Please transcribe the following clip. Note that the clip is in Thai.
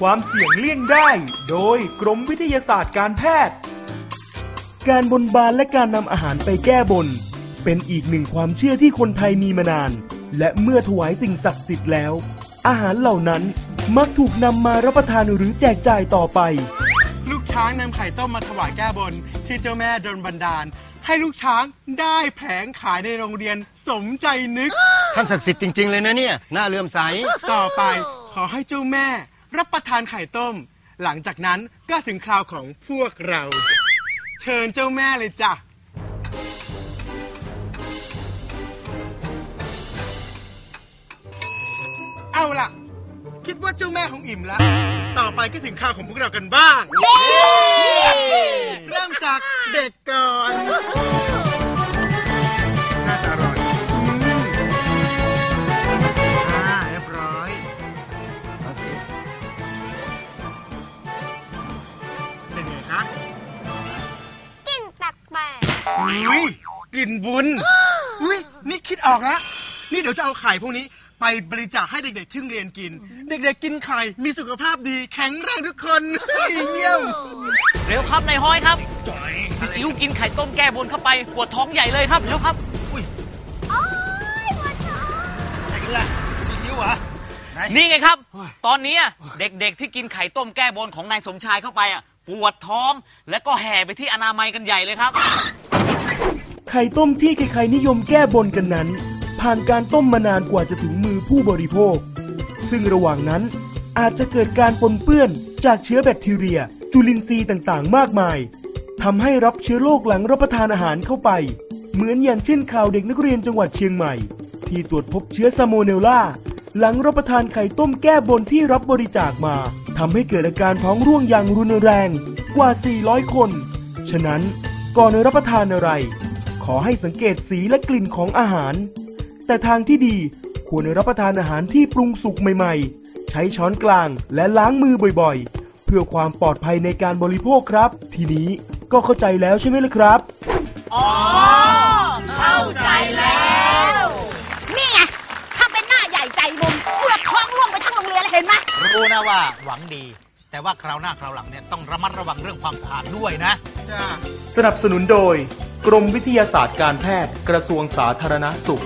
ความเสี่ยงเลี่ยงได้ โดยกรมวิทยาศาสตร์การแพทย์ การบนบานและการนำอาหารไปแก้บน เป็นอีกหนึ่งความเชื่อที่คนไทยมีมานาน และเมื่อถวายสิ่งศักดิ์สิทธิ์แล้ว อาหารเหล่านั้นมักถูกนำมารับประทานหรือแจกจ่ายต่อไป ลูกช้างนำไข่ต้มมาถวายแก้บน ที่เจ้าแม่ดลบันดาล ให้ลูกช้างได้แผงขายในโรงเรียนสมใจนึก ท่านศักดิ์สิทธิ์จริง ๆ เลยนะเนี่ย น่าเลื่อมใส ต่อไปขอให้เจ้าแม่ รับประทานไข่ต้ม หลังจากนั้นก็ถึงคราวของพวกเรา เชิญเจ้าแม่เลยจ้ะ เอาล่ะ คิดว่าเจ้าแม่ของอิ่มแล้ว ต่อไปก็ถึงคราวของพวกเรากันบ้าง เริ่มจากเด็กก่อนน่ อุ้ยกลิ่นบุญอุ้ยนี่คิดออกแล้ว นี่เดี๋ยวจะเอาไข่พวกนี้ ไปบริจาคให้เด็กๆที่โรงเรียนกิน เด็กๆกินไข่ มีสุขภาพดีแข็งแรงทุกคนเฮ้ยเยี่ยมเร็วครับนายห้อยครับสิอิ๋วกินไข่ต้มแก้บนเข้าไปปวดท้องใหญ่เลยครับเร็วครับๆโอ้ยปวดท้องนี่ไงครับ ตอนนี้เด็กๆที่กินไข่ต้มแก้บนของนายสมชายเข้าไปอะปวดท้อง แล้วก็แห่ไปที่อนามัยกันใหญ่เลยครับ ไข่ต้มที่ใครๆนิยมแก้บนกันนั้น ผ่านการต้มมานานกว่าจะถึงมือผู้บริโภค ซึ่งระหว่างนั้นอาจจะเกิดการปนเปื้อนจากเชื้อแบคทีเรีย จุลินทรีย์ต่างๆ มากมายทำให้รับเชื้อโรคหลังรับประทานอาหารเข้าไป เหมือนอย่างเช่นข่าวเด็กนักเรียนจังหวัดเชียงใหม่ ที่ตรวจพบเชื้อซาโมเนลลาหลังรับประทานไข่ต้มแก้บนที่รับบริจาคมาทำให้เกิดอาการท้องร่วงอย่างรุนแรงกว่า 400 คน ฉะนั้น ก่อนรับประทานอะไร ขอให้สังเกตสีและกลิ่นของอาหาร แต่ทางที่ดีควรรับประทานอาหารที่ปรุงสุกใหม่ ๆ ใช้ช้อนกลางและล้างมือบ่อยๆ เพื่อความปลอดภัยในการบริโภคครับ ทีนี้ก็เข้าใจแล้วใช่ไหมล่ะครับนี่ไงถ้าเป็นหน้าใหญ่ใจบุญเปลือกท้องร่วงไปทั้งโรงเรียนเลยเห็นไหมรู้นะว่าหวังดี แต่ว่าคราวหน้าคราวหลังเนี่ยต้องระมัดระวังเรื่องความสะอาดด้วยนะ สนับสนุนโดย กรมวิทยาศาสตร์การแพทย์กระทรวงสาธารณสุข